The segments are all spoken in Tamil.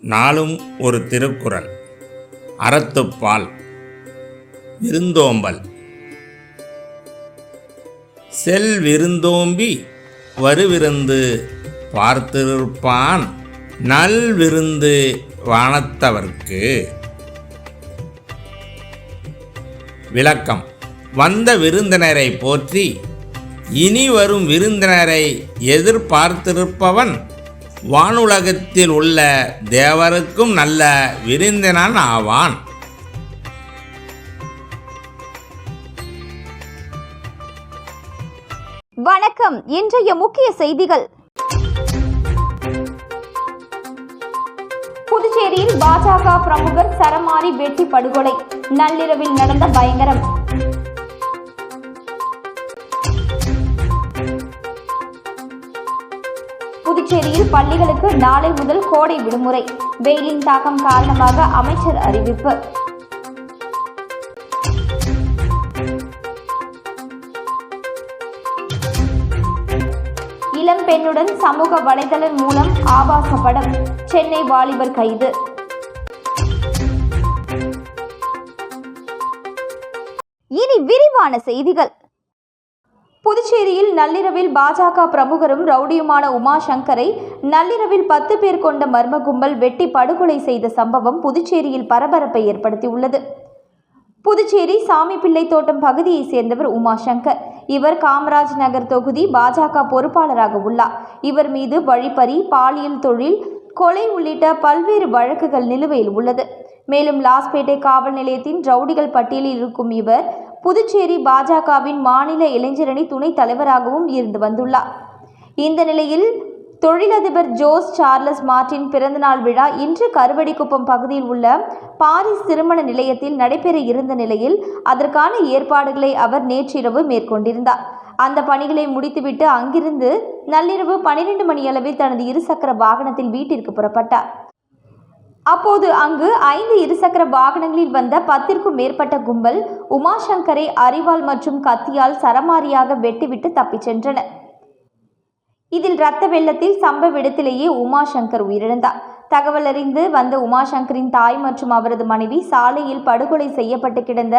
நாளும் ஒரு திருக்குறள். அறத்துப்பால் விருந்தோம்பல். செல் விருந்தோம்பி வருவிருந்து பார்த்திருப்பான். நல் விருந்து வானத்தவர்க்கு. விளக்கம். வந்த விருந்தினரை போற்றி இனி வரும் விருந்தினரை எதிர்பார்த்திருப்பவன் வானுலகத்தில் உள்ள தேவருக்கும் நல்ல விருந்தினன் ஆவான். வணக்கம். இன்றைய முக்கிய செய்திகள். புதுச்சேரியில் பாஜக பிரமுகர் சரமாரி வெட்டி படுகொலை. நள்ளிரவில் நடந்த பயங்கரம். புதுச்சேரியில் பள்ளிகளுக்கு நாளை முதல் கோடை விடுமுறை. வெயிலின் தாக்கம் காரணமாக அமைச்சர் அறிவிப்பு. இளம் பெண்ணுடன் சமூக வலைதளம் மூலம் ஆபாச படம். சென்னை வாலிபர் கைது. இனி விரிவான செய்திகள். புதுச்சேரியில் நள்ளிரவில் பாஜக பிரமுகரும் ரவுடியுமான உமா சங்கரை நள்ளிரவில் பத்து பேர் கொண்ட மர்ம கும்பல் வெட்டி படுகொலை செய்த சம்பவம் புதுச்சேரியில் பரபரப்பை ஏற்படுத்தியுள்ளது. புதுச்சேரி சாமிப்பிள்ளை தோட்டம் பகுதியைச் சேர்ந்தவர் உமாசங்கர் இவர் காமராஜ் நகர் தொகுதி பாஜக பொறுப்பாளராக உள்ளார். இவர் மீது வழிப்பறி பாலியல் தொழில் கொலை உள்ளிட்ட பல்வேறு வழக்குகள் நிலுவையில் உள்ளது. மேலும் லாஸ்பேட்டை காவல் நிலையத்தின் ரவுடிகள் பட்டியலில் இருக்கும் இவர் புதுச்சேரி பாஜகவின் மாநில இளைஞரணி துணைத் தலைவராகவும் இருந்து வந்துள்ளார். இந்த நிலையில் தொழிலதிபர் ஜோஸ் சார்லஸ் மார்டின் பிறந்தநாள் விழா இன்று கருவடிக்குப்பம் பகுதியில் உள்ள பாரிஸ் திருமண நிலையத்தில் நடைபெற இருந்த நிலையில் அதற்கான ஏற்பாடுகளை அவர் நேற்றிரவு மேற்கொண்டிருந்தார். அந்த பணிகளை முடித்துவிட்டு அங்கிருந்து நள்ளிரவு பனிரெண்டு மணியளவில் தனது இருசக்கர வாகனத்தில் வீட்டிற்கு புறப்பட்டார். அப்போது அங்கு ஐந்து இருசக்கர வாகனங்களில் வந்த பத்திற்கும் மேற்பட்ட கும்பல் உமாசங்கரை அரிவாள் மற்றும் கத்தியால் சரமாரியாக வெட்டிவிட்டு தப்பிச் சென்றனர் இதில் இரத்த வெள்ளத்தில் சம்பவ இடத்திலேயே உமாசங்கர் உயிரிழந்தார். தகவல் அறிந்து வந்த உமாசங்கரின் தாய் மற்றும் அவரது மனைவி சாலையில் படுகொலை செய்யப்பட்டு கிடந்த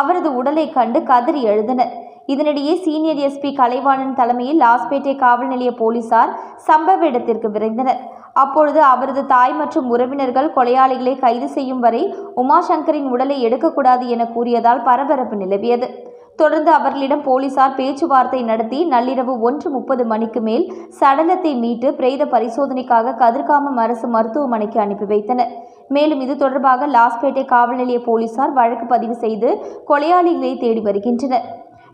அவரது உடலை கண்டு கதறி எழுந்தனர். இதனிடையே சீனியர் எஸ்பி கலைவாணன் தலைமையில் லாஸ்பேட்டை காவல் நிலைய போலீசார் சம்பவ இடத்திற்கு விரைந்தனர். அப்பொழுது அவரது தாய் மற்றும் உறவினர்கள் கொலையாளிகளை கைது செய்யும் வரை உமாசங்கரின் உடலை எடுக்கக்கூடாது என கூறியதால் பரபரப்பு நிலவியது. தொடர்ந்து அவர்களிடம் போலீசார் பேச்சுவார்த்தை நடத்தி நள்ளிரவு ஒன்று முப்பது மணிக்கு மேல் சடலத்தை மீட்டு பிரேத பரிசோதனைக்காக கதிர்காமம் அரசு மருத்துவமனைக்கு அனுப்பி வைத்தனர். மேலும் இது தொடர்பாக லாஸ்பேட்டை காவல் நிலைய போலீசார் வழக்கு பதிவு செய்து கொலையாளிகளை தேடி வருகின்றனர்.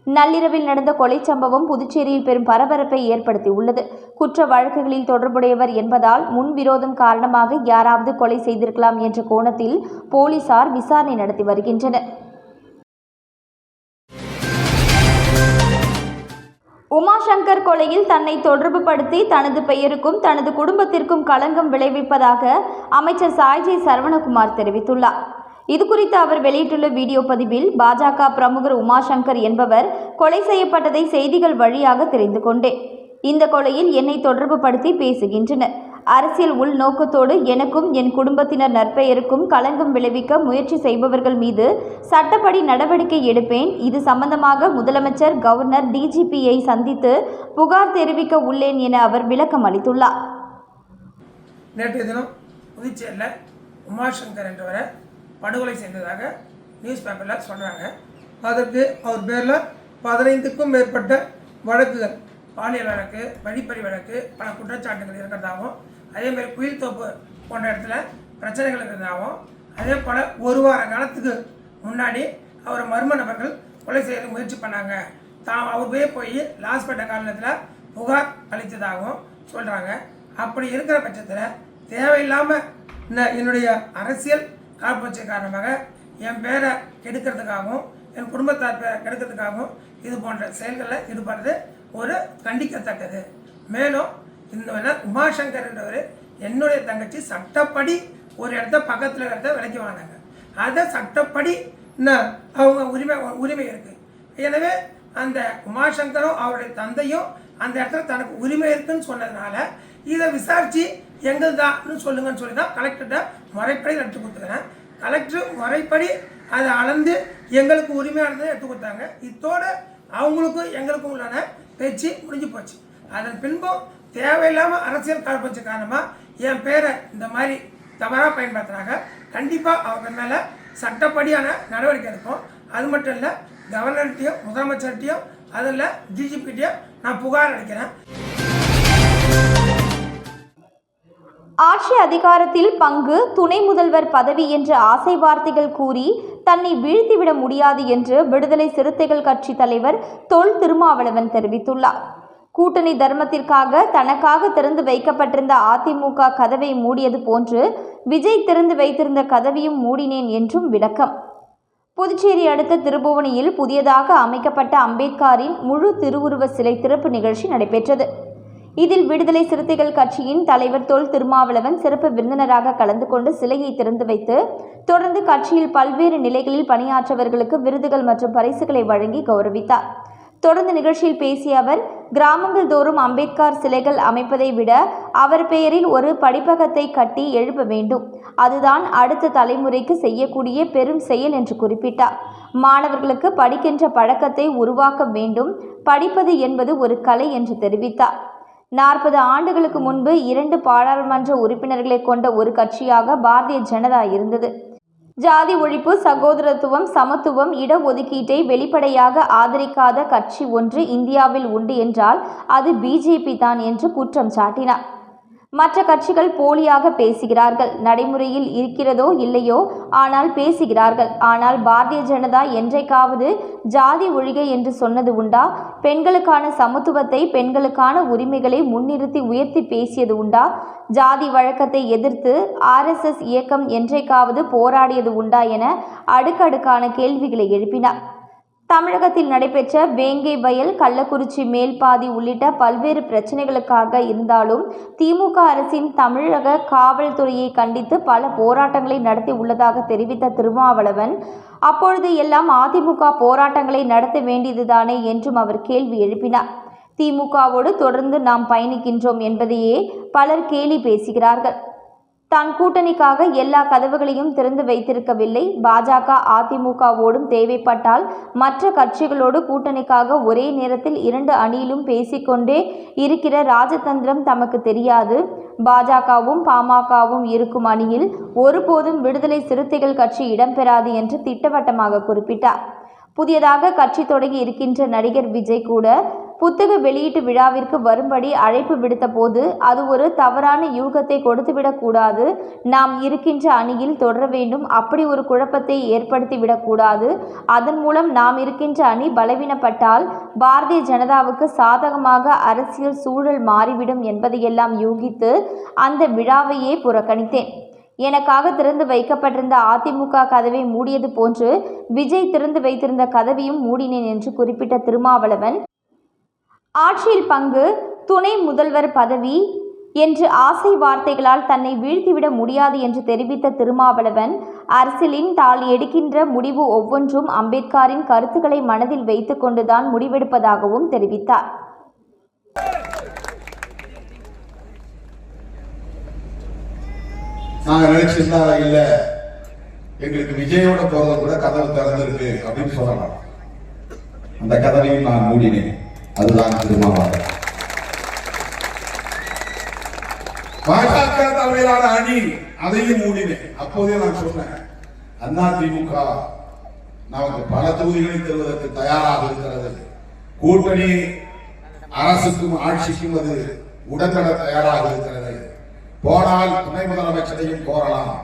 நள்ளிரவில் நடந்த கொலை சம்பவம் புதுச்சேரியில் பெரும் பரபரப்பை ஏற்படுத்தியுள்ளது. குற்ற வழக்குகளில் தொடர்புடையவர் என்பதால் முன்விரோதம் காரணமாக யாராவது கொலை செய்திருக்கலாம் என்ற கோணத்தில் போலீசார் விசாரணை நடத்தி வருகின்றனர். உமாசங்கர் கொலையில் தன்னை தொடர்புபடுத்தி தனது பெயருக்கும் தனது குடும்பத்திற்கும் களங்கம் விளைவிப்பதாக அமைச்சர் சாய்ஜி சரவணகுமார் தெரிவித்துள்ளார். இதுகுறித்து அவர் வெளியிட்டுள்ள வீடியோ பதிவில் பாஜக பிரமுகர் உமாசங்கர் என்பவர் கொலை செய்யப்பட்டதை செய்திகள் வழியாக தெரிந்து கொண்டேன் இந்த கொலையில் என்னை தொடர்புபடுத்தி பேசுகின்றனர். அரசியல் உள்நோக்கத்தோடு எனக்கும் என் குடும்பத்தினர் நற்பெயருக்கும் களங்கம் விளைவிக்க முயற்சி செய்பவர்கள் மீது சட்டப்படி நடவடிக்கை எடுப்பேன். இது சம்பந்தமாக முதலமைச்சர் கவர்னர் டிஜிபியை சந்தித்து புகார் தெரிவிக்க உள்ளேன் என அவர் விளக்கம் அளித்துள்ளார். நேற்றைய தினம் புதுச்சேரியில் உமாசங்கர் என்றவரை படுகொலை செய்ததாக நியூஸ் பேப்பரில் சொல்கிறாங்க அதற்கு அவர் பேரில் பதினைந்துக்கும் மேற்பட்ட வழக்குகள் பாலியல் வழக்கு வழிப்பறி வழக்கு பல குற்றச்சாட்டுகள் இருக்கிறதாகவும் அதேமாதிரி குயில் தோப்பு போன்ற இடத்துல பிரச்சனைகள் இருக்கிறதாகவும் அதே போல் ஒரு வார காலத்துக்கு முன்னாடி அவரை மர்ம நபர்கள் கொலை செய்ய முயற்சி பண்ணாங்க. தான் அவர் போய் போய் லாஸ்பேட்டை காலத்தில் புகார் அளித்ததாகவும் சொல்கிறாங்க அப்படி இருக்கிற பட்சத்தில் தேவையில்லாமல் இந்த என்னுடைய அரசியல் காழ்ப்புணர்ச்சி காரணமாக என் பேரை கெடுக்கிறதுக்காகவும் என் குடும்பத்தார் பேரை கெடுக்கிறதுக்காகவும் இது போன்ற செயல்களில் ஈடுபடுறது ஒரு கண்டிக்கத்தக்கது. மேலும் இந்த உமாசங்கர் என்றவர் என்னுடைய தங்கச்சி சட்டப்படி ஒரு இடத்த பக்கத்தில் இடத்த விலைக்கு வாங்கினாங்க. அதை சட்டப்படி அவங்க உரிமை உரிமை இருக்குது எனவே அந்த உமாசங்கரும் அவருடைய தந்தையும் அந்த இடத்துல தனக்கு உரிமை இருக்குன்னு சொன்னதுனால இதை விசாரித்து எங்கள் தான்னு சொல்லுங்கன்னு சொல்லி தான் கலெக்டர்கிட்ட முறைப்படி எடுத்து கொடுத்துக்கிறேன் கலெக்டர் முறைப்படி அதை அளந்து எங்களுக்கு உரிமையானதை எடுத்து கொடுத்தாங்க. இத்தோடு அவங்களுக்கும் எங்களுக்கும் உள்ளான பேச்சு முடிஞ்சு போச்சு. அதன் பின்பும் தேவையில்லாமல் அரசியல் கலப்பச்சு காரணமாக என் பேரை இந்த மாதிரி தவறாக பயன்படுத்துகிறாங்க கண்டிப்பாக அவங்க மேலே சட்டப்படியான நடவடிக்கை எடுப்போம். அது மட்டும் இல்லை கவர்னர்கிட்டையும் முதலமைச்சர்கிட்டையும் அதில் டிஜிபிகிட்டையும் நான் புகார் அளிக்கிறேன். ஆட்சி அதிகாரத்தில் பங்கு துணை முதல்வர் பதவி என்ற ஆசை வார்த்தைகள் கூறி தன்னை வீழ்த்திவிட முடியாது என்று விடுதலை சிறுத்தைகள் கட்சி தலைவர் தொல் திருமாவளவன் தெரிவித்துள்ளார். கூட்டணி தர்மத்திற்காக தனக்காக திறந்து வைக்கப்பட்டிருந்த அதிமுக கதவை மூடியது போன்று விஜய் திறந்து வைத்திருந்த கதவையும் மூடினேன் என்றும் விளக்கம். புதுச்சேரி அடுத்த திருபுவனியில் புதியதாக அமைக்கப்பட்ட அம்பேத்கரின் முழு திருவுருவ சிலை திறப்பு நிகழ்ச்சி நடைபெற்றது. இதில் விடுதலை சிறுத்தைகள் கட்சியின் தலைவர் தொல் திருமாவளவன் சிறப்பு விருந்தினராக கலந்து கொண்டு சிலையை திறந்து வைத்து தொடர்ந்து கட்சியில் பல்வேறு நிலைகளில் பணியாற்றவர்களுக்கு விருதுகள் மற்றும் பரிசுகளை வழங்கி கௌரவித்தார். தொடர்ந்து நிகழ்ச்சியில் பேசிய அவர் கிராமங்கள் தோறும் அம்பேத்கர் சிலைகள் அமைப்பதை விட அவர் பெயரில் ஒரு படிப்பகத்தை கட்டி எழுப்ப வேண்டும். அதுதான் அடுத்த தலைமுறைக்கு செய்யக்கூடிய பெரும் செயல் என்று குறிப்பிட்டார். மாணவர்களுக்கு படிக்கின்ற பழக்கத்தை உருவாக்க வேண்டும். படிப்பது என்பது ஒரு கலை என்று தெரிவித்தார். நாற்பது ஆண்டுகளுக்கு முன்பு இரண்டு பாராளுமன்ற உறுப்பினர்களை கொண்ட ஒரு கட்சியாக பாரதிய ஜனதா இருந்தது. ஜாதி ஒழிப்பு சகோதரத்துவம் சமத்துவம் இடஒதுக்கீட்டை வெளிப்படையாக ஆதரிக்காத கட்சி ஒன்று இந்தியாவில் உண்டு என்றால் அது பிஜேபி தான் என்று குற்றம் சாட்டினார். மற்ற கட்சிகள் போலியாக பேசுகிறார்கள். நடைமுறையில் இருக்கிறதோ இல்லையோ ஆனால் பேசுகிறார்கள். ஆனால் பாரதிய ஜனதா என்றைக்காவது ஜாதி ஒழிக என்று சொன்னது உண்டா? பெண்களுக்கான சமத்துவத்தை பெண்களுக்கான உரிமைகளை முன்னிறுத்தி உயர்த்தி பேசியது உண்டா? ஜாதி வழக்கத்தை எதிர்த்து ஆர்எஸ்எஸ் இயக்கம் என்றைக்காவது போராடியது உண்டா என அடுக்கடுக்கான கேள்விகளை எழுப்பினார். தமிழகத்தில் நடைபெற்ற வேங்கை வயல் கள்ளக்குறிச்சி மேல்பாதி உள்ளிட்ட பல்வேறு பிரச்சனைகளுக்காக இருந்தாலும் திமுக அரசின் தமிழக காவல்துறையை கண்டித்து பல போராட்டங்களை நடத்தி உள்ளதாக தெரிவித்த திருமாவளவன் அப்பொழுது எல்லாம் அதிமுக போராட்டங்களை நடத்த வேண்டியதுதானே என்றும் அவர் கேள்வி எழுப்பினார். திமுகவோடு தொடர்ந்து நாம் பயணிக்கின்றோம் என்பதையே பலர் கேலி பேசுகிறார்கள். தான் கூட்டணிக்காக எல்லா கதவுகளையும் திறந்து வைத்திருக்கவில்லை. பாஜக அதிமுகவோடும் தேவைப்பட்டால் மற்ற கட்சிகளோடு கூட்டணிக்காக ஒரே நேரத்தில் இரண்டு அணியிலும் பேசிக்கொண்டே இருக்கிற ராஜதந்திரம் தமக்கு தெரியாது. பாஜகவும் பாமகவும் இருக்கும் அணியில் ஒருபோதும் விடுதலை சிறுத்தைகள் கட்சி இடம்பெறாது என்று திட்டவட்டமாக குறிப்பிட்டார். புதியதாக கட்சி தொடங்கி இருக்கின்ற நடிகர் விஜய் கூட புத்தக வெளியீட்டு விழாவிற்கு வரும்படி அழைப்பு விடுத்த போது அது ஒரு தவறான யூகத்தை கொடுத்துவிடக்கூடாது நாம் இருக்கின்ற அணியில் தொடர வேண்டும். அப்படி ஒரு குழப்பத்தை ஏற்படுத்திவிடக்கூடாது அதன் மூலம் நாம் இருக்கின்ற அணி பலவீனப்பட்டால் பாரதிய ஜனதாவுக்கு சாதகமாக அரசியல் சூழல் மாறிவிடும் என்பதையெல்லாம் யூகித்து அந்த விழாவையே புறக்கணித்தேன். எனக்காக திறந்து வைக்கப்பட்டிருந்த அதிமுக கதவை மூடியது போன்று விஜய் திறந்து வைத்திருந்த கதவையும் மூடினேன் என்று குறிப்பிட்ட திருமாவளவன் ஆட்சியில் பங்கு துணை முதல்வர் பதவி என்று ஆசை வார்த்தைகளால் தன்னை வீழ்த்திவிட முடியாது என்று தெரிவித்த திருமாவளவன் அரசியலின் தாள் எடுக்கின்ற முடிவு ஒவ்வொன்றும் அம்பேத்கரின் கருத்துக்களை மனதில் வைத்துக்கொண்டுதான் முடிவெடுப்பதாகவும் தெரிவித்தார். நாங்க நினைச்சிருந்தா இல்ல எங்களுக்கு விஜயோட போறது கூட கதவு திறந்திருக்கு அப்படின்னு சொல்லலாம். அந்த கதவையும் நான் மூடினேன். அதுதான் திருமாவளவன் பாஜக தலைமையிலான அணி அதையும் மூடினேன். அப்போதே நான் சொன்னேன் அண்ணா திமுக நமக்கு பல தொகுதிகளை தருவதற்கு தயாராக இருக்கிறது. கூட்டணி அரசுக்கும் ஆட்சிக்கும் அது உடன்பட தயாராக இருக்கிறது. போனால் துணை முதலமைச்சரையும் கோரலாம்.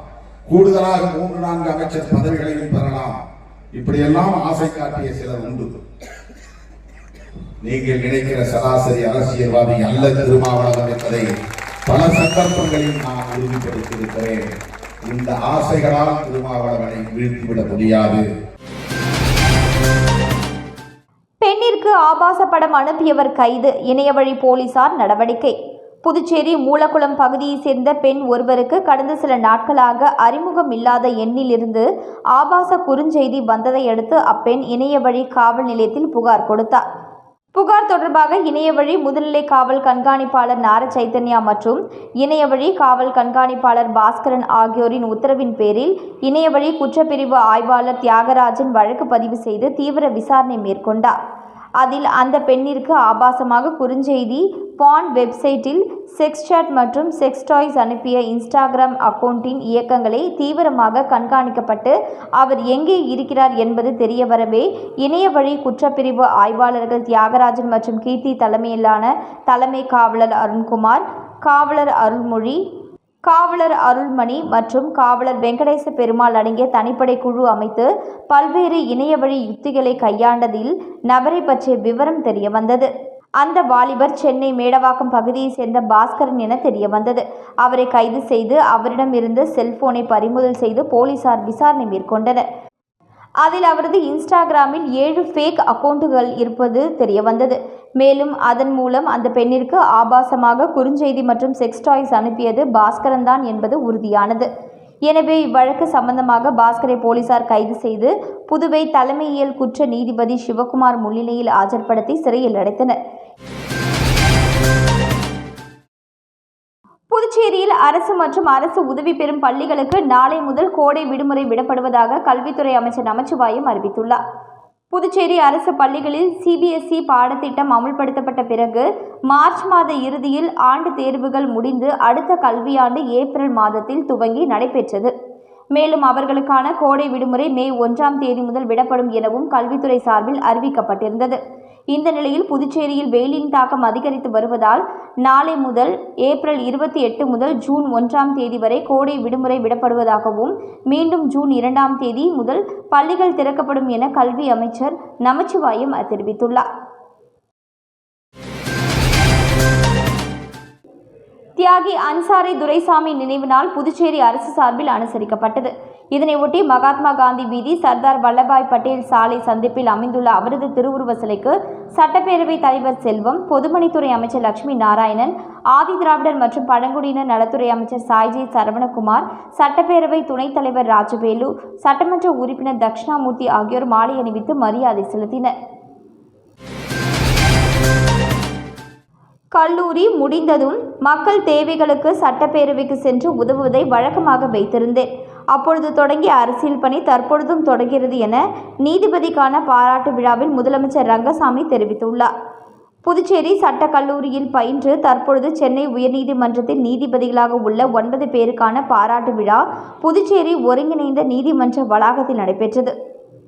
கூடுதலாக மூன்று நான்கு அமைச்சர் பதவிகளையும் பெறலாம். இப்படியெல்லாம் ஆசை காட்டிய சிலர் உண்டு. நீங்கள் நினைக்கிற சராசரி அரசியல்வாதி அல்ல திருமாவளவன் என்பதை பல சந்தர்ப்பங்களில் நான் உறுதிப்படுத்தியிருக்கிறேன். இந்த ஆசைகளால் திருமாவளவனை வீழ்த்திவிட முடியாது. பெண்ணிற்கு ஆபாச படம் அனுப்பியவர் கைது இணையவழி போலீசார் நடவடிக்கை. புதுச்சேரி மூலக்குளம் பகுதியைச் சேர்ந்த பெண் ஒருவருக்கு கடந்த சில நாட்களாக அறிமுகம் இல்லாத எண்ணிலிருந்து ஆபாச குறுஞ்செய்தி வந்ததையடுத்து அப்பெண் இணையவழி காவல் நிலையத்தில் புகார் கொடுத்தார். புகார் தொடர்பாக இணையவழி முதுநிலை காவல் கண்காணிப்பாளர் நார சைத்தன்யா மற்றும் இணையவழி காவல் கண்காணிப்பாளர் பாஸ்கரன் ஆகியோரின் உத்தரவின் பேரில் இணையவழி குற்றப்பிரிவு ஆய்வாளர் தியாகராஜன் வழக்கு பதிவு செய்து தீவிர விசாரணை மேற்கொண்டார். அதில் அந்த பெண்ணிற்கு ஆபாசமாக குறுஞ்செய்தி பான் வெப்சைட்டில் செக்ஸ் சாட் மற்றும் செக்ஸ் டாய்ஸ் அனுப்பிய இன்ஸ்டாகிராம் அக்கவுண்டின் இயக்கங்களை தீவிரமாக கண்காணிக்கப்பட்டு அவர் எங்கே இருக்கிறார் என்பது தெரியவரவே இணைய வழி குற்றப்பிரிவு ஆய்வாளர்கள் தியாகராஜன் மற்றும் கீர்த்தி தலைமையிலான தலைமை காவலர் அருண்குமார் காவலர் அருள்மொழி காவலர் அருள்மணி மற்றும் காவலர் வெங்கடேச பெருமாள் அடங்கிய தனிப்படை குழு அமைத்து பல்வேறு இணையவழி யுக்திகளை கையாண்டதில் நபரை பற்றிய விவரம் தெரிய வந்தது. அந்த வாலிபர் சென்னை மேடவாக்கம் பகுதியைச் சேர்ந்த பாஸ்கரன் என தெரிய வந்தது. அவரை கைது செய்து அவரிடமிருந்து செல்போனை பறிமுதல் செய்து போலீசார் விசாரணை மேற்கொண்டனர். அதில் அவரது இன்ஸ்டாகிராமில் ஏழு ஃபேக் அக்கவுண்டுகள் இருப்பது தெரிய வந்தது மேலும் அதன் மூலம் அந்த பெண்ணிற்கு ஆபாசமாக குறுஞ்செய்தி மற்றும் செக்ஸ் டாய்ஸ் அனுப்பியது பாஸ்கரன் தான் என்பது உறுதியானது. எனவே இவ்வழக்கு சம்பந்தமாக பாஸ்கரை போலீசார் கைது செய்து புதுவை தலைமையியல் குற்ற நீதிபதி சிவகுமார் முன்னிலையில் ஆஜர்படுத்தி சிறையில் அடைத்தனர். புதுச்சேரியில் அரசு மற்றும் அரசு உதவி பெறும் பள்ளிகளுக்கு நாளை முதல் கோடை விடுமுறை விடப்படுவதாக கல்வித்துறை அமைச்சர் நமச்சிவாயம் அறிவித்துள்ளார். புதுச்சேரி அரசு பள்ளிகளில் சிபிஎஸ்இ பாடத்திட்டம் அமுல்படுத்தப்பட்ட பிறகு மார்ச் மாத இறுதியில் ஆண்டு தேர்வுகள் முடிந்து அடுத்த கல்வியாண்டு ஏப்ரல் மாதத்தில் துவங்கி நடைபெற்றது. மேலும் அவர்களுக்கான கோடை விடுமுறை மே ஒன்றாம் தேதி முதல் விடப்படும் எனவும் கல்வித்துறை சார்பில் அறிவிக்கப்பட்டிருந்தது. இந்த நிலையில் புதுச்சேரியில் வெயிலின் தாக்கம் அதிகரித்து வருவதால் நாளை முதல் ஏப்ரல் இருபத்தி எட்டு முதல் ஜூன் ஒன்றாம் தேதி வரை கோடை விடுமுறை விடப்படுவதாகவும் மீண்டும் ஜூன் இரண்டாம் தேதி முதல் பள்ளிகள் திறக்கப்படும் என கல்வி அமைச்சர் நமச்சிவாயம் தெரிவித்துள்ளார். தியாகி அன்சாரி துரைசாமி நினைவு நாள் புதுச்சேரி அரசு சார்பில் அனுசரிக்கப்பட்டது. இதனையொட்டி மகாத்மா காந்தி வீதி சர்தார் வல்லபாய் பட்டேல் சாலை சந்திப்பில் அமைந்துள்ள அவரது திருவுருவ சிலைக்கு சட்டப்பேரவைத் தலைவர் செல்வம் பொதுப்பணித்துறை அமைச்சர் லட்சுமி நாராயணன் ஆதி திராவிடர் மற்றும் பழங்குடியினர் நலத்துறை அமைச்சர் சாய்ஜி சரவணகுமார் சட்டப்பேரவை துணைத் தலைவர் ராஜவேலு சட்டமன்ற உறுப்பினர் தட்சிணாமூர்த்தி ஆகியோர் மாலை அணிவித்து மரியாதை செலுத்தினர். கல்லூரி முடிந்ததும் மக்கள் தேவைகளுக்கு சட்டப்பேரவைக்கு சென்று உதவுவதை வழக்கமாக வைத்திருந்தேன். அப்பொழுது தொடங்கிய அரசியல் பணி தற்பொழுதும் தொடர்கிறது என நீதிபதிக்கான பாராட்டு விழாவில் முதலமைச்சர் ரங்கசாமி தெரிவித்துள்ளார். புதுச்சேரி சட்டக் கல்லூரியில் பயின்று தற்பொழுது சென்னை உயர்நீதிமன்றத்தில் நீதிபதிகளாக உள்ள ஒன்பது பேருக்கான பாராட்டு விழா புதுச்சேரி ஒருங்கிணைந்த நீதிமன்ற வளாகத்தில் நடைபெற்றது.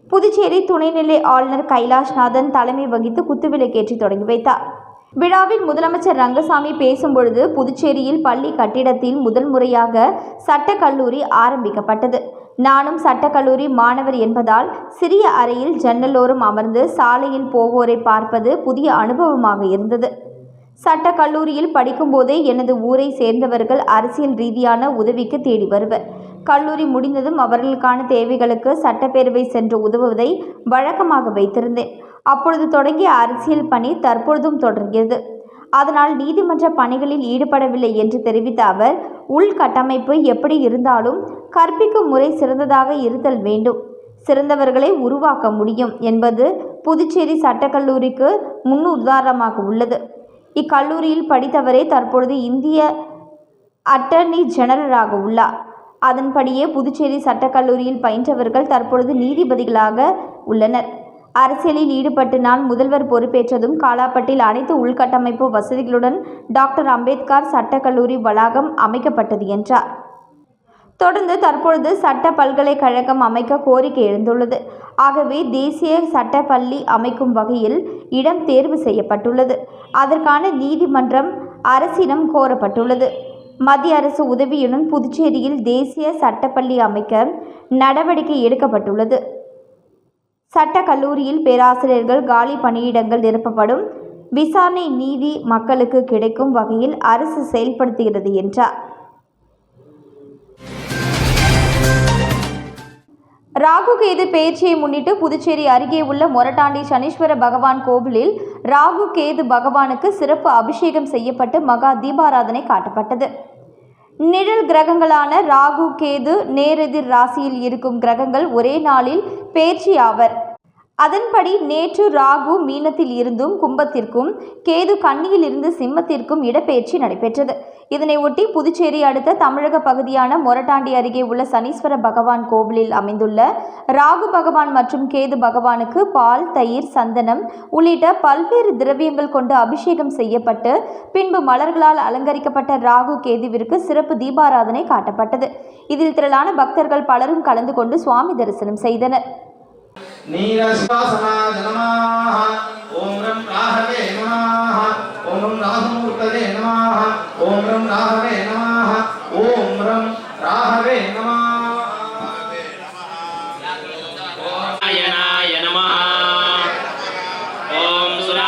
புதுச்சேரி துணைநிலை ஆளுநர் கைலாஷ்நாதன் தலைமை வகித்து குத்துவிளக்கேற்றி தொடங்கி வைத்தார். விழாவில் முதலமைச்சர் ரங்கசாமி பேசும்பொழுது புதுச்சேரியில் பள்ளி கட்டிடத்தில் முதல் முறையாக சட்டக் கல்லூரி ஆரம்பிக்கப்பட்டது. நானும் சட்டக்கல்லூரி மாணவர் என்பதால் சிறிய அறையில் ஜன்னலோரம் அமர்ந்து சாலையில் போவோரை பார்ப்பது புதிய அனுபவமாக இருந்தது. சட்டக் கல்லூரியில் படிக்கும்போதே எனது ஊரை சேர்ந்தவர்கள் அரசியல் ரீதியான உதவிக்கு தேடி வருவர். கல்லூரி முடிந்ததும் அவர்களுக்கான தேவைகளுக்கு சட்டப்பேரவை சென்று உதவுவதை வழக்கமாக வைத்திருந்தேன். அப்பொழுது தொடங்கிய அரசியல் பணி தற்பொழுதும் தொடர்கிறது. அதனால் நீதிமன்ற பணிகளில் ஈடுபடவில்லை என்று தெரிவித்த அவர் உள்கட்டமைப்பு எப்படி இருந்தாலும் கற்பிக்கும் முறை சிறந்ததாக இருத்தல் வேண்டும். சிறந்தவர்களை உருவாக்க முடியும் என்பது புதுச்சேரி சட்டக்கல்லூரிக்கு முன்னுதாரணமாக உள்ளது. இக்கல்லூரியில் படித்தவரே தற்பொழுது இந்திய அட்டர்னி ஜெனரலாக உள்ளார். அதன்படியே புதுச்சேரி சட்டக்கல்லூரியில் பயின்றவர்கள் தற்பொழுது நீதிபதிகளாக உள்ளனர். அரசியலில் ஈடுபட்டு நான் முதல்வர் பொறுப்பேற்றதும் காலாப்பட்டில் அனைத்து உள்கட்டமைப்பு வசதிகளுடன் டாக்டர் அம்பேத்கர் சட்டக்கல்லூரி வளாகம் அமைக்கப்பட்டது என்றார். தொடர்ந்து தற்பொழுது சட்ட பல்கலைக்கழகம் அமைக்க கோரிக்கை எழுந்துள்ளது. ஆகவே தேசிய சட்ட பள்ளி அமைக்கும் வகையில் இடம் தேர்வு செய்யப்பட்டுள்ளது. அதற்கான நீதிமன்றம் அரசிடம் கோரப்பட்டுள்ளது. மத்திய அரசு உதவியுடன் புதுச்சேரியில் தேசிய சட்டப்பள்ளி அமைக்க நடவடிக்கை எடுக்கப்பட்டுள்ளது. சட்ட கல்லூரியில் பேராசிரியர்கள் காலி பணியிடங்கள் நிரப்பப்படும். விசாரணை நீதி மக்களுக்கு கிடைக்கும் வகையில் அரசு செயல்படுத்துகிறது என்றார். ராகு கேது பெயர்ச்சியை முன்னிட்டு புதுச்சேரி அருகே உள்ள மொரட்டாண்டி சனீஸ்வர பகவான் கோவிலில் ராகு கேது பகவானுக்கு சிறப்பு அபிஷேகம் செய்யப்பட்டு மகா தீபாராதனை காட்டப்பட்டது. நிழல் கிரகங்களான ராகு கேது நேரெதிர் ராசியில் இருக்கும் கிரகங்கள் ஒரே நாளில் பேர்ச்சி ஆவர். அதன்படி நேற்று ராகு மீனத்தில் இருந்தும் கும்பத்திற்கும் கேது கன்னியில் இருந்து சிம்மத்திற்கும் இடப்பெயர்ச்சி நடைபெற்றது. இதனை ஒட்டி புதுச்சேரி அடுத்த தமிழக பகுதியான மொரட்டாண்டி அருகே உள்ள சனீஸ்வர பகவான் கோவிலில் அமைந்துள்ள ராகு பகவான் மற்றும் கேது பகவானுக்கு பால் தயிர் சந்தனம் உள்ளிட்ட பல்வேறு திரவியங்கள் கொண்டு அபிஷேகம் செய்யப்பட்டு பின்பு மலர்களால் அலங்கரிக்கப்பட்ட ராகு கேதுவிற்கு சிறப்பு தீபாராதனை காட்டப்பட்டது. இதில் திரளான பக்தர்கள் பலரும் கலந்து கொண்டு சுவாமி தரிசனம் செய்தனர். नीरश्वासनाय नमः ॐ रं राहवे नमः ॐ रं राहमूर्तये नमः ॐ रं राहवे नमः ॐ रं राहवे नमः नारायणाय नमः ॐ सुरा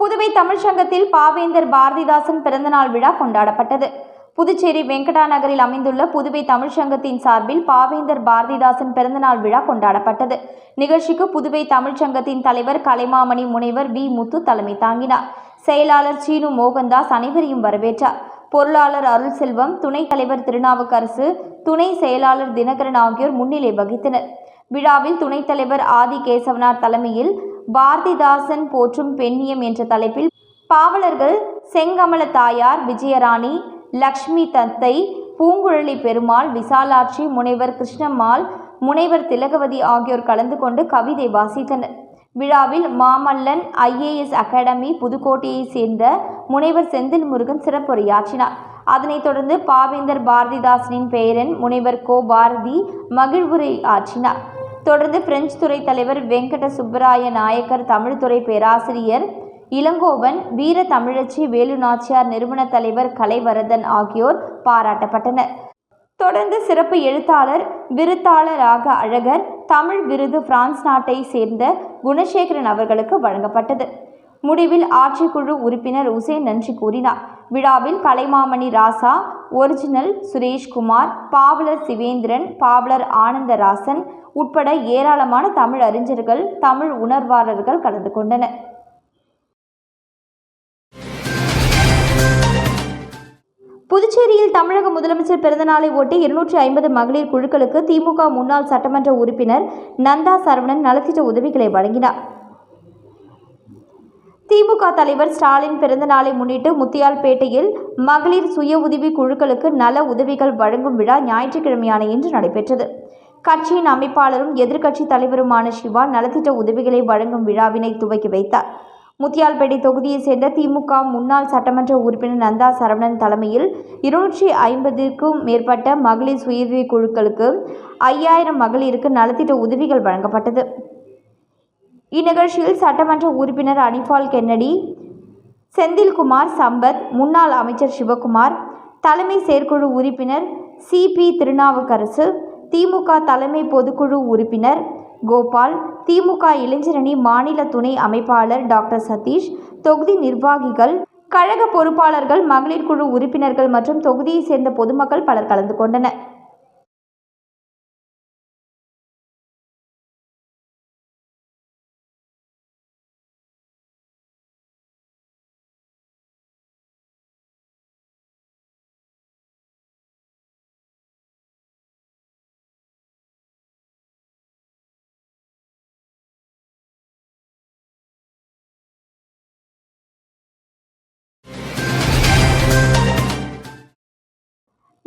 புதுவை தமிழ்ச் சங்கத்தில் பாவேந்தர் பாரதிதாசன் பிறந்தநாள் விழா கொண்டாடப்பட்டது புதுச்சேரி வெங்கடா நகரில் அமைந்துள்ள புதுவை தமிழ்ச் சங்கத்தின் சார்பில் பாவேந்தர் பாரதிதாசன் பிறந்தநாள் விழா கொண்டாடப்பட்டது. நிகழ்ச்சிக்கு புதுவை தமிழ்ச் சங்கத்தின் தலைவர் கலைமாமணி முனைவர் வி. முத்து தலைமை தாங்கினார். செயலாளர் சீனு மோகன்தாஸ் அனைவரையும் வரவேற்றார். பொருளாளர் அருள் செல்வம் துணைத் தலைவர் திருநாவுக்கரசு துணை செயலாளர் தினகரன் ஆகியோர் முன்னிலை வகித்தனர். விழாவில் துணைத் தலைவர் ஆதி கேசவனார் தலைமையில் பாரதிதாசன் போற்றும் பெண்ணியம் என்ற தலைப்பில் பாவலர்கள் செங்கமல தாயார் விஜயராணி லக்ஷ்மி தத்தை பூங்குழலி பெருமாள் விசாலாட்சி முனைவர் கிருஷ்ணம்மாள் முனைவர் திலகவதி ஆகியோர் கலந்து கொண்டு கவிதை வாசித்தனர். விழாவில் மாமல்லன் ஐஏஎஸ் அகாடமி புதுக்கோட்டையைச் சேர்ந்த முனைவர் செந்தில் முருகன் சிறப்புரையாற்றினார். அதனைத் தொடர்ந்து பாவேந்தர் பாரதிதாசனின் பெயரன் முனைவர் கோ பாரதி மகிழ்வுரை ஆற்றினார். தொடர்ந்து பிரெஞ்சு துறை தலைவர் வெங்கட சுப்பராய நாயக்கர் தமிழ்துறை பேராசிரியர் இளங்கோவன் வீர தமிழச்சி வேலு நாச்சியார் நிறுவன தலைவர் கலைவரதன் ஆகியோர் பாராட்டப்பட்டனர். தொடர்ந்து சிறப்பு எழுத்தாளர் விருத்தாளராக அழகர் தமிழ் விருது பிரான்ஸ் நாட்டை சேர்ந்த குணசேகரன் அவர்களுக்கு வழங்கப்பட்டது. முடிவில் ஆட்சிக்குழு உறுப்பினர் உசேன் நன்றி கூறினார். விழாவில் கலைமாமணி ராசா ஒரிஜினல் சுரேஷ்குமார் பாவலர் சிவேந்திரன் பாவலர் ஆனந்தராசன் உட்பட ஏராளமான தமிழ் அறிஞர்கள் தமிழ் உணர்வாளர்கள் கலந்து கொண்டனர். புதுச்சேரியில் தமிழக முதலமைச்சர் பிறந்தநாளை ஒட்டி இருநூற்றி ஐம்பது மகளிர் குழுக்களுக்கு திமுக முன்னாள் சட்டமன்ற உறுப்பினர் நந்தா சரவணன் நலத்திட்ட உதவிகளை வழங்கினார். திமுக தலைவர் ஸ்டாலின் பிறந்தநாளை முன்னிட்டு முத்தியால்பேட்டையில் மகளிர் சுய உதவி குழுக்களுக்கு நல உதவிகள் வழங்கும் விழா ஞாயிற்றுக்கிழமையான இன்று நடைபெற்றது. கட்சியின் அமைப்பாளரும் எதிர்க்கட்சி தலைவருமான சிவா நலத்திட்ட உதவிகளை வழங்கும் விழாவினை துவக்கி வைத்தார். முத்தியால்பேட்டை தொகுதியைச் சேர்ந்த திமுக முன்னாள் சட்டமன்ற உறுப்பினர் நந்தா சரவணன் தலைமையில் இருநூற்றி ஐம்பதுக்கும் மேற்பட்ட மகளிர் சுயஉதவி குழுக்களுக்கு ஐயாயிரம் மகளிருக்கு நலத்திட்ட உதவிகள் வழங்கப்பட்டது. இந்நிகழ்ச்சியில் சட்டமன்ற உறுப்பினர் அனிஃபால் கென்னடி செந்தில்குமார் சம்பத் முன்னாள் அமைச்சர் சிவகுமார் தலைமை செயற்குழு உறுப்பினர் சிபி திருநாவுக்கரசு திமுக தலைமை பொதுக்குழு உறுப்பினர் கோபால் திமுக இளைஞரணி மாநில துணை அமைப்பாளர் டாக்டர் சதீஷ் தொகுதி நிர்வாகிகள் கழக பொறுப்பாளர்கள் மகளிர் குழு உறுப்பினர்கள் மற்றும் தொகுதியைச் சேர்ந்த பொதுமக்கள் பலர் கலந்து கொண்டனர்.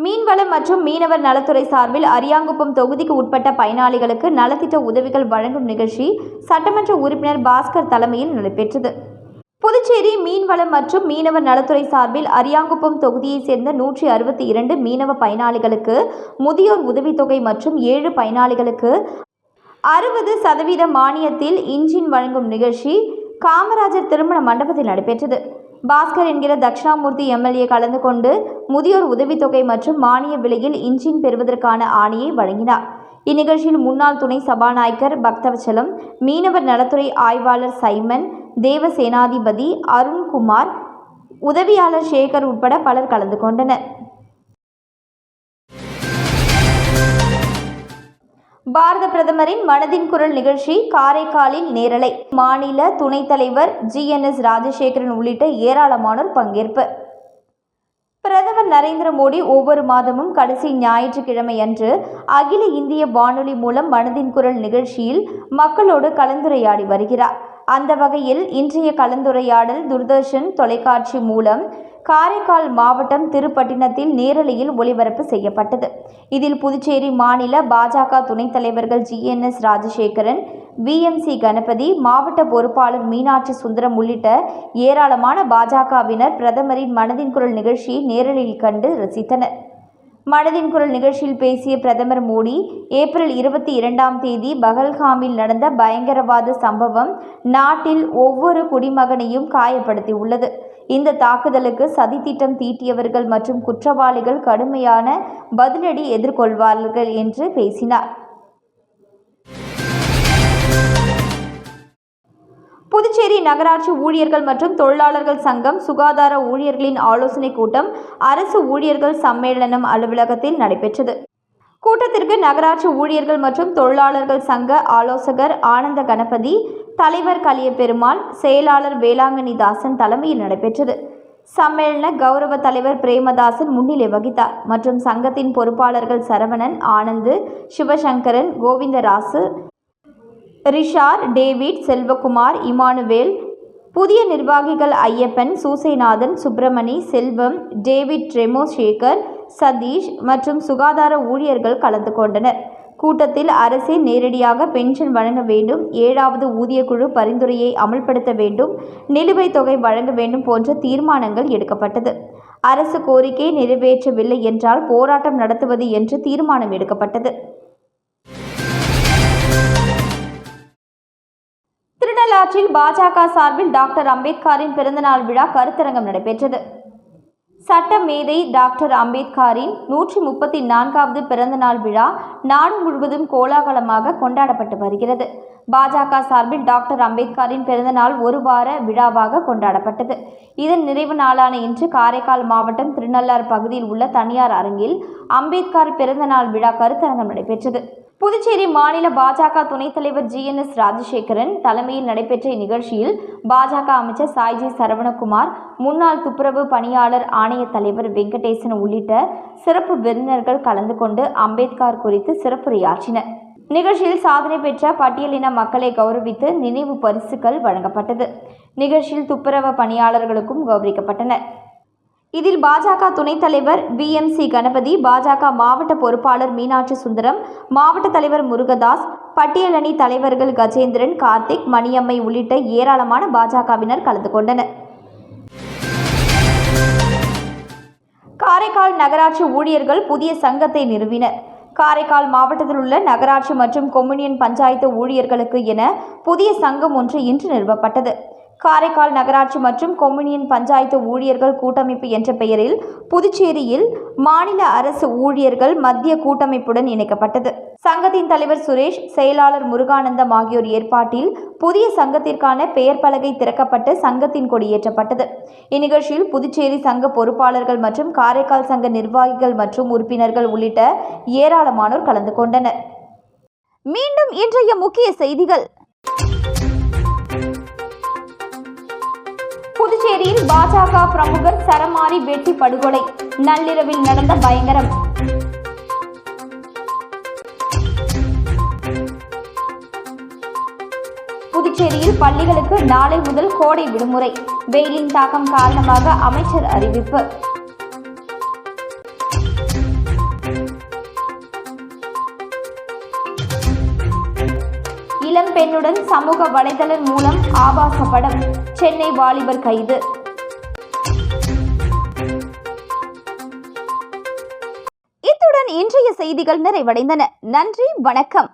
மீன்வளம் மற்றும் மீனவர் நலத்துறை சார்பில் அரியாங்குப்பம் தொகுதிக்கு உட்பட்ட பயனாளிகளுக்கு நலத்திட்ட உதவிகள் வழங்கும் நிகழ்ச்சி சட்டமன்ற உறுப்பினர் பாஸ்கர் தலைமையில் நடைபெற்றது. புதுச்சேரி மீன்வளம் மற்றும் மீனவர் நலத்துறை சார்பில் அரியாங்குப்பம் தொகுதியைச் சேர்ந்த நூற்றி அறுபத்தி இரண்டு மீனவ பயனாளிகளுக்கு முதியோர் உதவித்தொகை மற்றும் ஏழு பயனாளிகளுக்கு அறுபது சதவீத மானியத்தில் இன்ஜின் வழங்கும் நிகழ்ச்சி காமராஜர் திருமண மண்டபத்தில் நடைபெற்றது. பாஸ்கர் என்கிற தட்சிணாமூர்த்தி எம்எல்ஏ கலந்து கொண்டு முதியோர் உதவித்தொகை மற்றும் மானிய விலையில் இன்ஜின் பெறுவதற்கான ஆணையை வழங்கினார். இந்நிகழ்ச்சியில் முன்னாள் துணை சபாநாயகர் பக்தவச்சலம் மீனவர் நலத்துறை ஆய்வாளர் சைமன் தேவசேனாதிபதி அருண்குமார் உதவியாளர் சேகர் உட்பட பலர் கலந்து கொண்டனர். பாரத பிரதமரின் மனதின் குரல் நிகழ்ச்சி காரைக்காலில் நேரலை. மாநில துணைத் தலைவர் ஜிஎன்எஸ் ராஜசேகரன் உள்ளிட்ட ஏராளமானோர் பங்கேற்பு. பிரதமர் நரேந்திர மோடி ஒவ்வொரு மாதமும் கடைசி ஞாயிற்றுக்கிழமை அன்று அகில இந்திய வானொலி மூலம் மனதின் குரல் நிகழ்ச்சியில் மக்களோடு கலந்துரையாடி வருகிறார். அந்த வகையில் இன்றைய கலந்துரையாடல் துர்தர்ஷன் தொலைக்காட்சி மூலம் காரைக்கால் மாவட்டம் திருப்பட்டினத்தில் நேரலையில் ஒளிபரப்பு செய்யப்பட்டது. இதில் புதுச்சேரி மாநில பாஜக துணைத் தலைவர்கள் ஜிஎன்எஸ் ராஜசேகரன் பிஎம்சி கணபதி மாவட்ட பொறுப்பாளர் மீனாட்சி சுந்தரம் உள்ளிட்ட ஏராளமான பாஜகவினர் பிரதமரின் மனதின் குரல் நிகழ்ச்சியை நேரலையில் கண்டு ரசித்தனர். மனதின் குரல் நிகழ்ச்சியில் பேசிய பிரதமர் மோடி ஏப்ரல் இருபத்தி இரண்டாம் தேதி பகல்காமில் நடந்த பயங்கரவாத சம்பவம் நாட்டில் ஒவ்வொரு குடிமகனையும் காயப்படுத்தியுள்ளது. இந்த தாக்குதலுக்கு சதித்திட்டம் தீட்டியவர்கள் மற்றும் குற்றவாளிகள் கடுமையான பதிலடி எதிர்கொள்வார்கள் என்று பேசினார். புதுச்சேரி நகராட்சி ஊழியர்கள் மற்றும் தொழிலாளர்கள் சங்கம் சுகாதார ஊழியர்களின் ஆலோசனைக் கூட்டம் அரசு ஊழியர்கள் சம்மேளனம் அலுவலகத்தில் நடைபெற்றது. கூட்டத்திற்கு நகராட்சி ஊழியர்கள் மற்றும் தொழிலாளர்கள் சங்க ஆலோசகர் ஆனந்த கணபதி தலைவர் கலியபெருமாள் செயலாளர் வேளாங்கண்ணி தாசன் தலைமையில் நடைபெற்றது. சம்மேளன கௌரவ தலைவர் பிரேமதாசன் முன்னிலை வகித்தார். மற்றும் சங்கத்தின் பொறுப்பாளர்கள் Saravanan Anandhu Sivasankaran Govindarasu Richard David Selvakumar Emmanuel புதிய நிர்வாகிகள் ஐயப்பன் சூசைநாதன் சுப்பிரமணி செல்வம் டேவிட் ரெமோ சேகர் சதீஷ் மற்றும் சுகாதார ஊழியர்கள் கலந்து கொண்டனர். கூட்டத்தில் அரசே நேரடியாக பென்ஷன் வழங்க வேண்டும் ஏழாவது ஊதியக்குழு பரிந்துரையை அமல்படுத்த வேண்டும் நிலுவைத் தொகை வழங்க வேண்டும் போன்ற தீர்மானங்கள் எடுக்கப்பட்டது. அரசு கோரிக்கை நிறைவேற்றவில்லை என்றால் போராட்டம் நடத்துவது என்று தீர்மானம் எடுக்கப்பட்டது. திருநள்ளாற்றில் பாஜக சார்பில் டாக்டர் அம்பேத்கரின் பிறந்தநாள் விழா கருத்தரங்கம் நடைபெற்றது. சட்ட மேதை டாக்டர் அம்பேத்கரின் நூற்றி முப்பத்தி நான்காவது பிறந்தநாள் விழா நாடு முழுவதும் கோலாகலமாக கொண்டாடப்பட்டு வருகிறது. பாஜக சார்பில் டாக்டர் அம்பேத்கரின் பிறந்தநாள் ஒரு வார விழாவாக கொண்டாடப்பட்டது. இதன் நிறைவு நாளான இன்று காரைக்கால் மாவட்டம் திருநள்ளார் பகுதியில் உள்ள தனியார் அரங்கில் அம்பேத்கர் பிறந்தநாள் விழா கருத்தரங்கம் நடைபெற்றது. புதுச்சேரி மாநில பாஜக துணைத் தலைவர் ஜிஎன்எஸ் ராஜசேகரன் தலைமையில் நடைபெற்ற இந்நிகழ்ச்சியில் பாஜக அமைச்சர் சாய்ஜி சரவணகுமார் முன்னாள் துப்புரவு பணியாளர் ஆணைய தலைவர் வெங்கடேசன் உள்ளிட்ட சிறப்பு விருந்தினர்கள் கலந்து கொண்டு அம்பேத்கர் குறித்து சிறப்புரையாற்றினர். நிகழ்ச்சியில் சாதனை பெற்ற பட்டியலின மக்களை கௌரவித்து நினைவு பரிசுகள் வழங்கப்பட்டது. நிகழ்ச்சியில் துப்புரவு பணியாளர்களுக்கும் கௌரவிக்கப்பட்டனர். இதில் பாஜக துணைத் தலைவர் பிஎம்சி கணபதி பாஜக மாவட்ட பொறுப்பாளர் மீனாட்சி சுந்தரம் மாவட்ட தலைவர் முருகதாஸ் பட்டியலணி தலைவர்கள் கஜேந்திரன் கார்த்திக் மணியம்மை உள்ளிட்ட ஏராளமான பாஜகவினர் கலந்து கொண்டனர். காரைக்கால் நகராட்சி ஊழியர்கள் புதிய சங்கத்தை நிறுவினர். காரைக்கால் மாவட்டத்தில் உள்ள நகராட்சி மற்றும் கொம்யூனியன் பஞ்சாயத்து ஊழியர்களுக்கு என புதிய சங்கம் ஒன்று இன்று நிறுவப்பட்டது. காரைக்கால் நகராட்சி மற்றும் கொம்யூனியன் பஞ்சாயத்து ஊழியர்கள் கூட்டமைப்பு என்ற பெயரில் புதுச்சேரியில் மாநில அரசு ஊழியர்கள் மத்திய கூட்டமைப்புடன் இணைக்கப்பட்டது. சங்கத்தின் தலைவர் சுரேஷ் செயலாளர் முருகானந்தம் ஆகியோர் ஏற்பாட்டில் புதிய சங்கத்திற்கான பெயர் பலகை திறக்கப்பட்டு சங்கத்தின் கொடியேற்றப்பட்டது இந்நிகழ்ச்சியில் புதுச்சேரி சங்க பொறுப்பாளர்கள் மற்றும் காரைக்கால் சங்க நிர்வாகிகள் மற்றும் உறுப்பினர்கள் உள்ளிட்ட ஏராளமானோர் கலந்து கொண்டனர். மீண்டும் இன்றைய முக்கிய செய்திகள். புதுச்சேரியில் பாஜக பிரமுகர் சரமாரி வெட்டி படுகொலை. நள்ளிரவில் நடந்த பயங்கரம். புதுச்சேரியில் பள்ளிகளுக்கு நாளை முதல் கோடை விடுமுறை. வெயிலின் தாக்கம் காரணமாக அமைச்சர் அறிவிப்பு. இளம் பெண்ணுடன் சமூக வலைதளம் மூலம் ஆபாச படம் சென்னை வாலிபர் கைது. இத்துடன் இன்றைய செய்திகள் நிறைவடைந்தன. நன்றி வணக்கம்.